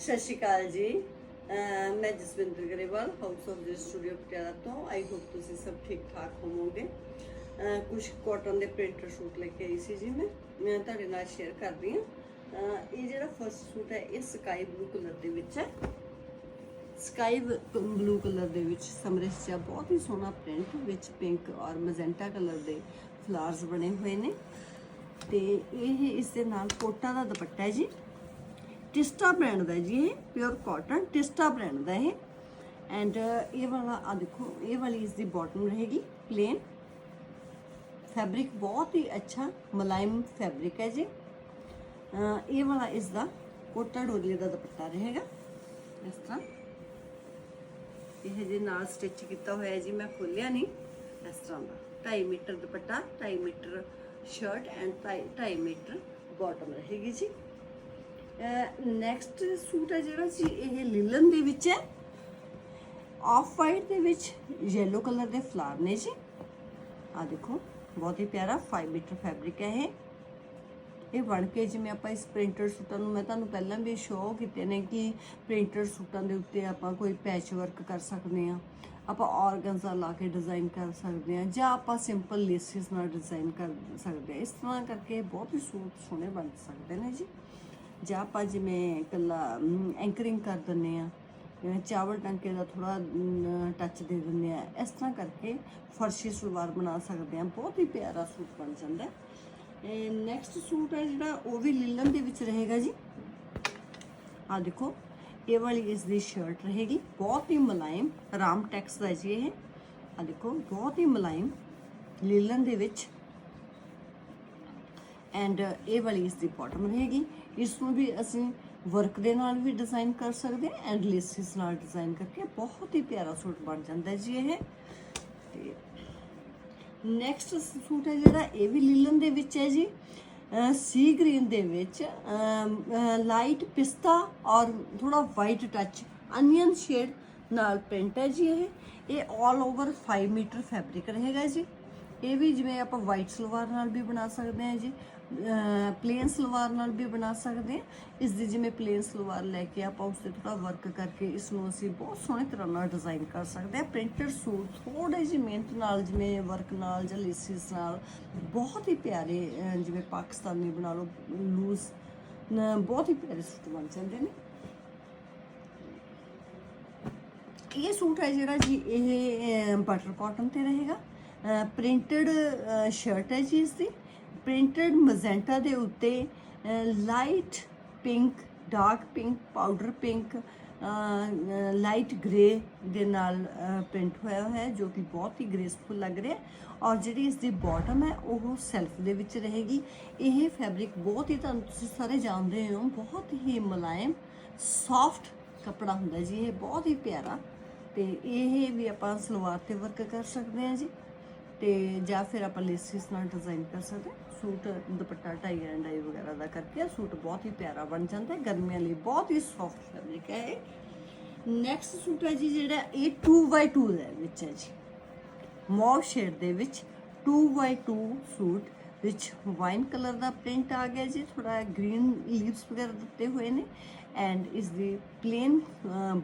ਸਤਿ ਸ਼੍ਰੀ ਅਕਾਲ ਜੀ। ਮੈਂ ਜਸਵਿੰਦਰ ਗਰੇਵਾਲ ਹਾਊਸ ਆਫ ਦੇ ਸਟੂਡੀਓ ਪਟਿਆਲਾ ਤੋਂ। ਆਈ ਹੋਪ ਤੁਸੀਂ ਸਭ ਠੀਕ ਠਾਕ ਹੋਵੋਗੇ। ਅਹ ਕੁਝ ਕਾਟਨ ਦੇ ਪ੍ਰਿੰਟਰ ਸੂਟ ਲੈ ਕੇ ਆਈ ਸੀ ਜੀ ਮੈਂ। ਮੈਂ ਤੁਹਾਡੇ ਨਾਲ ਸ਼ੇਅਰ ਕਰਦੀ ਹਾਂ। ਇਹ ਜਿਹੜਾ ਫਸਟ ਸੂਟ ਹੈ, ਇਹ ਸਕਾਈ ਬਲੂ ਕਲਰ ਦੇ ਵਿੱਚ ਹੈ। ਸਕਾਈ ਬਲੂ ਕਲਰ ਦੇ ਵਿੱਚ ਸਮਰਿਸ਼ ਜਿਹਾ ਬਹੁਤ ਹੀ ਸੋਹਣਾ ਪ੍ਰਿੰਟ ਵਿੱਚ ਪਿੰਕ ਔਰ ਮੈਜੈਂਟਾ ਕਲਰ ਦੇ ਫਲਾਰਸ ਬਣੇ ਹੋਏ ਨੇ। ਤੇ ਇਹ ਇਸ ਦੇ ਨਾਲ ਕੋਟਾ ਦਾ ਦੁਪੱਟਾ ਹੈ ਜੀ। ਟਿਸਟਾ ਬ੍ਰਾਂਡ ਦਾ ਜੀ ਇਹ ਪਿਓਰ ਕਾਟਨ ਟਿਸਟਾ ਬ੍ਰਾਂਡ ਦਾ ਇਹ ਐਂਡ ਇਹ ਵਾਲਾ ਆ ਦੇਖੋ ਇਹ ਵਾਲੀ ਇਸ ਦੀ ਬਾਟਮ ਰਹੇਗੀ ਪਲੇਨ ਫੈਬਰਿਕ ਬਹੁਤ ਹੀ ਅੱਛਾ ਮੁਲਾਇਮ ਫੈਬਰਿਕ ਹੈ ਜੀ ਅਹ ਇਹ ਵਾਲਾ ਇਸ ਦਾ ਕੋਟਾ ਡੋਲੇ ਦਾ ਦੁਪੱਟਾ ਰਹੇਗਾ ਇਸ ਤਰ੍ਹਾਂ ਇਹ ਜੇ ਨਾਲ ਸਟਿਚ ਕੀਤਾ ਹੋਇਆ ਹੈ ਜੀ ਮੈਂ ਖੋਲਿਆ ਨਹੀਂ ਇਸ ਤਰ੍ਹਾਂ ਦਾ 2.5 metre dupatta 2.5 metre shirt and 2.5 metre bottom ਰਹੇਗੀ ਜੀ ਨੈਕਸਟ ਸੂਟ ਹੈ ਜਿਹੜਾ ਜੀ, ਇਹ ਲਿਲਨ ਦੇ ਵਿੱਚ ਹੈ। ਆਫ ਵਾਈਟ ਦੇ ਵਿੱਚ yellow ਕਲਰ ਦੇ ਫਲਾਰ ਨੇ ਜੀ। ਆ ਦੇਖੋ, ਬਹੁਤ ਹੀ ਪਿਆਰਾ 5 ਮੀਟਰ ਫੈਬਰਿਕ ਹੈ ਇਹ। ਇਹ ਬਣ ਕੇ ਜਿਵੇਂ ਆਪਾਂ ਇਸ ਪ੍ਰਿੰਟਰ ਸੂਟਾਂ ਨੂੰ, ਮੈਂ ਤੁਹਾਨੂੰ ਪਹਿਲਾਂ ਵੀ ਸ਼ੋਅ ਕੀਤੇ ਨੇ ਕਿ ਪ੍ਰਿੰਟਰ ਸੂਟਾਂ ਦੇ ਉੱਤੇ ਆਪਾਂ ਕੋਈ ਪੈਚ ਵਰਕ ਕਰ ਸਕਦੇ ਆ ਆਪਾਂ ਆਰਗਨਜ਼ਾ ਲਾ ਕੇ ਡਿਜ਼ਾਈਨ ਕਰ ਸਕਦੇ ਆ ਜਾਂ ਆਪਾਂ ਸਿੰਪਲ ਲੇਸਿਸ ਨਾਲ ਡਿਜ਼ਾਈਨ ਕਰ ਸਕਦੇ ਆ ਇਸ ਤਰ੍ਹਾਂ ਕਰਕੇ ਬਹੁਤ ਹੀ ਸੂਟ ਸੋਹਣੇ ਬਣ ਸਕਦੇ ਨੇ ਜੀ। ਜਾਂ ਆਪਾਂ ਜਿਵੇਂ ਇਕੱਲਾ ਐਂਕਰਿੰਗ ਕਰ ਦਿੰਨੇ ਆ ਜਿਵੇਂ ਚਾਵਲ ਟਾਂਕੇ ਦਾ ਥੋੜਾ ਟੱਚ ਦੇ ਦਿੰਦੇ ਆ ਇਸ ਤਰ੍ਹਾਂ ਕਰਕੇ ਫਰਸ਼ੀ ਸਲਵਾਰ ਬਣਾ ਸਕਦੇ ਆ ਬਹੁਤ ਹੀ ਪਿਆਰਾ ਸੂਟ ਬਣ ਜਾਂਦਾ ਹੈ ਇਹ ਨੈਕਸਟ ਸੂਟ ਹੈ ਜਿਹੜਾ ਉਹ ਵੀ ਲਿਲਨ ਦੇ ਵਿੱਚ ਰਹੇਗਾ ਜੀ ਆ ਦੇਖੋ ਇਹ ਵਾਲੀ ਇਸ ਦੀ ਸ਼ਰਟ ਰਹੇਗੀ ਬਹੁਤ ਹੀ ਮੁਲਾਇਮ ਰਾਮ ਟੈਕਸ ਦਾ ਜੀ ਇਹ ਆ ਦੇਖੋ ਬਹੁਤ ਹੀ ਮੁਲਾਇਮ ਲਿਲਨ ਦੇ ਵਿੱਚ ਐਂਡ uh, ਇਹ ਵਾਲੀ ਇਸ ਦੀ ਬਾਟਮ ਰਹੇਗੀ। ਇਸ ਨੂੰ ਵੀ ਅਸੀਂ ਵਰਕ ਦੇ ਨਾਲ ਵੀ ਡਿਜ਼ਾਈਨ ਕਰ ਸਕਦੇ ਹਾਂ ਐਂਡ ਲੇਸਿਸ ਨਾਲ ਡਿਜ਼ਾਈਨ ਕਰਕੇ ਬਹੁਤ ਹੀ ਪਿਆਰਾ ਸੂਟ ਬਣ ਜਾਂਦਾ ਜੀ ਇਹ। ਤੇ ਨੈਕਸਟ ਸੂਟ ਹੈ ਜਿਹੜਾ, ਇਹ ਵੀ ਲੀਲਨ ਦੇ ਵਿੱਚ ਹੈ ਜੀ। ਸੀ ਗ੍ਰੀਨ ਦੇ ਵਿੱਚ ਲਾਈਟ ਪਿਸਤਾ ਔਰ ਥੋੜਾ ਵਾਈਟ ਟੱਚ ਅਨੀਅਨ ਸ਼ੇਡ ਨਾਲ ਪ੍ਰਿੰਟ ਹੈ ਜੀ ਇਹ। ਇਹ 올 ਓਵਰ 5 ਮੀਟਰ ਫੈਬਰਿਕ ਰਹੇਗਾ ਜੀ। ਇਹ ਵੀ ਜਿਵੇਂ ਆਪਾਂ ਵਾਈਟ ਸਲਵਾਰ ਨਾਲ ਵੀ ਬਣਾ ਸਕਦੇ ਹਾਂ ਜੀ ਪਲੇਨ ਸਲਵਾਰ ਨਾਲ ਵੀ ਬਣਾ ਸਕਦੇ ਹਾਂ। ਇਸ ਦੀ ਜਿਵੇਂ ਪਲੇਨ ਸਲਵਾਰ ਲੈ ਕੇ ਆਪਾਂ ਉਸ ਤੇ ਥੋੜਾ ਵਰਕ ਕਰਕੇ ਇਸ ਨੂੰ ਅਸੀਂ ਬਹੁਤ ਸੋਹਣੇ ਤਰ੍ਹਾਂ ਨਾਲ ਡਿਜ਼ਾਈਨ ਕਰ ਸਕਦੇ ਹਾਂ। ਪ੍ਰਿੰਟਡ ਸੂਟ ਥੋੜੇ ਜਿਹੀ ਮਿਹਨਤ ਨਾਲ, ਜਿਵੇਂ ਵਰਕ ਨਾਲ ਜਾਂ ਲੇਸਿਸ ਨਾਲ, ਬਹੁਤ ਹੀ ਪਿਆਰੇ ਜਿਵੇਂ ਪਾਕਿਸਤਾਨੀ ਬਣਾ ਲਓ ਲੂਜ਼ ਬਹੁਤ ਹੀ ਪਿਆਰੇ ਸੂਟ ਬਣ ਜਾਂਦੇ ਨੇ। ਇਹ ਸੂਟ ਹੈ ਜਿਹੜਾ ਜੀ, ਇਹ ਬਟਰ ਕਾਟਨ ਤੇ ਰਹੇਗਾ। ਪ੍ਰਿੰਟਡ ਸ਼ਰਟ ਹੈ ਜੀ ਇਸ ਦੀ। ਪ੍ਰਿੰਟਡ ਮਜ਼ੈਂਟਾ ਦੇ ਉੱਤੇ light pink, dark pink, powder pink light grey ਦੇ ਨਾਲ ਪ੍ਰਿੰਟ ਹੋਇਆ ਹੋਇਆ ਹੈ, ਜੋ ਕਿ ਬਹੁਤ ਹੀ ਗ੍ਰੇਸਫੁਲ ਲੱਗ ਰਿਹਾ ਔਰ ਜਿਹੜੀ ਇਸ ਦੀ ਬਾਟਮ ਹੈ, ਉਹ ਸੈਲਫ ਦੇ ਵਿੱਚ ਰਹੇਗੀ। ਇਹ ਫੈਬਰਿਕ ਬਹੁਤ ਹੀ ਤੁਹਾਨੂੰ ਤੁਸੀਂ ਸਾਰੇ ਜਾਣਦੇ ਹੋ, ਬਹੁਤ ਹੀ ਮੁਲਾਇਮ, ਸੌਫਟ ਕਪੜਾ ਹੁੰਦਾ ਜੀ, ਇਹ ਬਹੁਤ ਹੀ ਪਿਆਰਾ। ਤੇ ਇਹ ਵੀ ਆਪਾਂ ਸਲਵਾਰ ਤੇ ਵਰਕ ਕਰ ਸਕਦੇ ਹਾਂ ਜੀ। ਤੇ ਜਾਂ ਫਿਰ ਆਪਾਂ ਲੇਸਿਸ ਨਾਲ ਡਿਜ਼ਾਈਨ ਕਰ ਸਕਦੇ suit, dupatta tie and dye ਵਗੈਰਾ ਦਾ ਕਰਕੇ ਸੂਟ ਬਹੁਤ ਹੀ ਪਿਆਰਾ ਬਣ ਜਾਂਦਾ ਹੈ। ਗਰਮੀਆਂ ਲਈ ਬਹੁਤ ਹੀ ਸੌਫਟ ਫੈਬਰਿਕ ਹੈ ਇਹ। ਨੈਕਸਟ ਸੂਟ ਹੈ ਜੀ ਜਿਹੜਾ ਇਹ 2x2 ਦੇ ਵਿੱਚ ਹੈ ਜੀ। ਮੌਵ ਸ਼ੇਡ ਦੇ ਵਿੱਚ 2x2 ਸੂਟ, ਵਿੱਚ ਵਾਈਨ ਕਲਰ ਦਾ ਪ੍ਰਿੰਟ ਆ ਗਿਆ ਜੀ। ਥੋੜਾ ਗ੍ਰੀਨ ਲੀਵਸ ਵਗੈਰਾ ਦਿੱਤੇ ਹੋਏ ਨੇ ਐਂਡ ਇਸ ਦੀ ਪਲੇਨ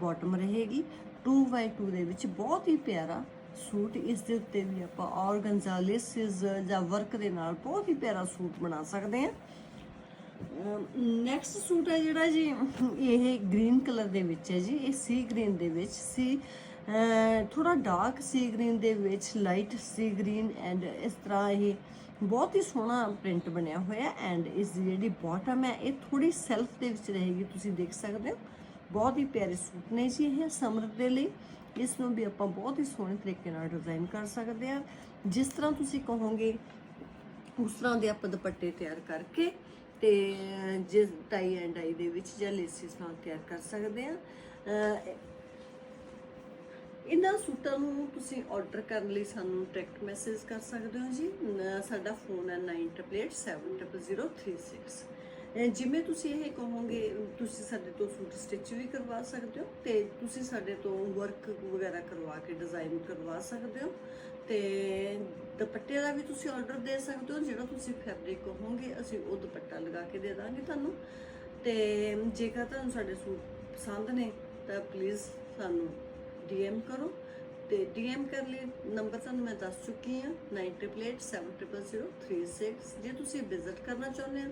ਬਾਟਮ ਰਹੇਗੀ। 2x2 ਦੇ ਵਿੱਚ ਬਹੁਤ ਹੀ ਪਿਆਰਾ ਸੂਟ ਇਸ ਦੇ ਉੱਤੇ ਵੀ ਆਪਾਂ ਆਰਗਨਜ਼ਾ ਲੇਸਿਸ ਜਾਂ ਵਰਕ ਦੇ ਨਾਲ ਬਹੁਤ ਹੀ ਪਿਆਰਾ ਸੂਟ ਬਣਾ ਸਕਦੇ ਹਾਂ। ਨੈਕਸਟ ਸੂਟ ਹੈ ਜਿਹੜਾ ਜੀ, ਇਹ ਗ੍ਰੀਨ ਕਲਰ ਦੇ ਵਿੱਚ ਹੈ ਜੀ, ਇਹ ਸੀ ਗ੍ਰੀਨ ਦੇ ਵਿੱਚ ਸੀ ਥੋੜਾ ਡਾਰਕ ਸੀ ਗ੍ਰੀਨ ਦੇ ਵਿੱਚ ਲਾਈਟ ਸੀ ਗ੍ਰੀਨ ਐਂਡ ਇਸ ਤਰ੍ਹਾਂ ਇਹ ਬਹੁਤ ਹੀ ਸੋਹਣਾ ਪ੍ਰਿੰਟ ਬਣਿਆ ਹੋਇਆ ਐਂਡ ਇਸ ਦੀ ਜਿਹੜੀ ਬਾਟਮ ਹੈ, ਇਹ ਥੋੜੀ ਸੈਲਫ ਦੇ ਵਿੱਚ ਰਹੇਗੀ, ਤੁਸੀਂ ਦੇਖ ਸਕਦੇ ਹੋ। ਬਹੁਤ ਹੀ ਪਿਆਰੇ ਸੂਟ ਨੇ ਜੀ ਇਹ ਸਮਰ ਦੇ ਲਈ। ਇਸ ਨੂੰ ਵੀ ਆਪਾਂ ਬਹੁਤ ਹੀ ਸੋਹਣੇ ਤਰੀਕੇ ਨਾਲ ਡਿਜ਼ਾਈਨ ਕਰ ਸਕਦੇ ਹਾਂ। ਜਿਸ ਤਰ੍ਹਾਂ ਤੁਸੀਂ ਕਹੋਗੇ, ਉਸ ਤਰ੍ਹਾਂ ਦੇ ਆਪਾਂ ਦੁਪੱਟੇ ਤਿਆਰ ਕਰਕੇ ਤੇ, ਜਿਸ ਟਾਈ ਐਂਡ ਆਈ ਦੇ ਵਿੱਚ ਜਾਂ ਲੇਸਿਸ ਨਾਲ ਤਿਆਰ ਕਰ ਸਕਦੇ ਆ ਇਹਨਾਂ ਸੂਟਾਂ ਨੂੰ ਤੁਸੀਂ ਆਰਡਰ ਕਰਨ ਲਈ ਸਾਨੂੰ ਟੈਕਸਟ ਮੈਸੇਜ ਕਰ ਸਕਦੇ ਹੋ ਜੀ। ਸਾਡਾ ਫੋਨ ਹੈ 98870036 ਅਹ ਜਿਵੇਂ ਤੁਸੀਂ ਇਹ ਕਹੋਗੇ ਤੁਸੀਂ ਸਾਡੇ ਤੋਂ ਸੂਟ ਸਟਿਚ ਵੀ ਕਰਵਾ ਸਕਦੇ ਹੋ ਤੇ ਤੁਸੀਂ ਸਾਡੇ ਤੋਂ ਵਰਕ ਵਗੈਰਾ ਕਰਵਾ ਕੇ ਡਿਜ਼ਾਈਨ ਕਰਵਾ ਸਕਦੇ ਹੋ ਤੇ ਦੁਪੱਟੇ ਦਾ ਵੀ ਤੁਸੀਂ ਆਰਡਰ ਦੇ ਸਕਦੇ ਹੋ, ਜਿਹੜਾ ਤੁਸੀਂ ਫੈਬਰਿਕ ਕਹੋਗੇ, ਅਸੀਂ ਉਹ ਦੁਪੱਟਾ ਲਗਾ ਕੇ ਦੇ ਦਾਂਗੇ ਤੁਹਾਨੂੰ। ਤੇ ਜੇਕਰ ਤੁਹਾਨੂੰ ਸਾਡੇ ਸੂਟ ਪਸੰਦ ਨੇ, ਤਾਂ ਪਲੀਜ਼ ਸਾਨੂੰ ਡੀਐਮ ਕਰੋ ਤੇ ਡੀਐਮ ਕਰਨ ਲਈ ਨੰਬਰ ਤੁਹਾਨੂੰ ਮੈਂ ਦੱਸ ਚੁੱਕੀ ਹਾਂ 9887000336 ਜੇ ਤੁਸੀਂ ਵਿਜ਼ਿਟ ਕਰਨਾ ਚਾਹੁੰਦੇ ਹੋ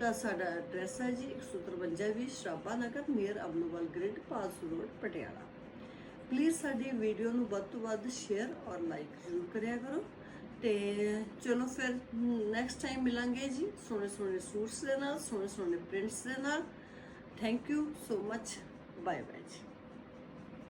ਤਾਂ ਸਾਡਾ ਐਡਰੈਸ ਹੈ ਜੀ 153 ਵੀ ਸ਼ਰਾਬਾ ਨਗਰ ਨੀਅਰ ਅਬਨੂਵਾਲ ਗ੍ਰਿਡ ਪਾਸ ਰੋਡ, ਪਟਿਆਲਾ। ਪਲੀਜ਼ ਸਾਡੀ ਵੀਡੀਓ ਨੂੰ ਵੱਧ ਤੋਂ ਵੱਧ ਸ਼ੇਅਰ ਔਰ ਲਾਈਕ ਜ਼ਰੂਰ ਕਰਿਆ ਕਰੋ। ਤੇ ਚਲੋ ਫਿਰ ਨੈਕਸਟ ਟਾਈਮ ਮਿਲਾਂਗੇ ਜੀ ਸੋਹਣੇ ਸੋਹਣੇ ਸੂਟਸ ਦੇ ਨਾਲ, ਸੋਹਣੇ ਸੋਹਣੇ ਪ੍ਰਿੰਟਸ ਦੇ ਨਾਲ। Thank you so much bye bye ਜੀ।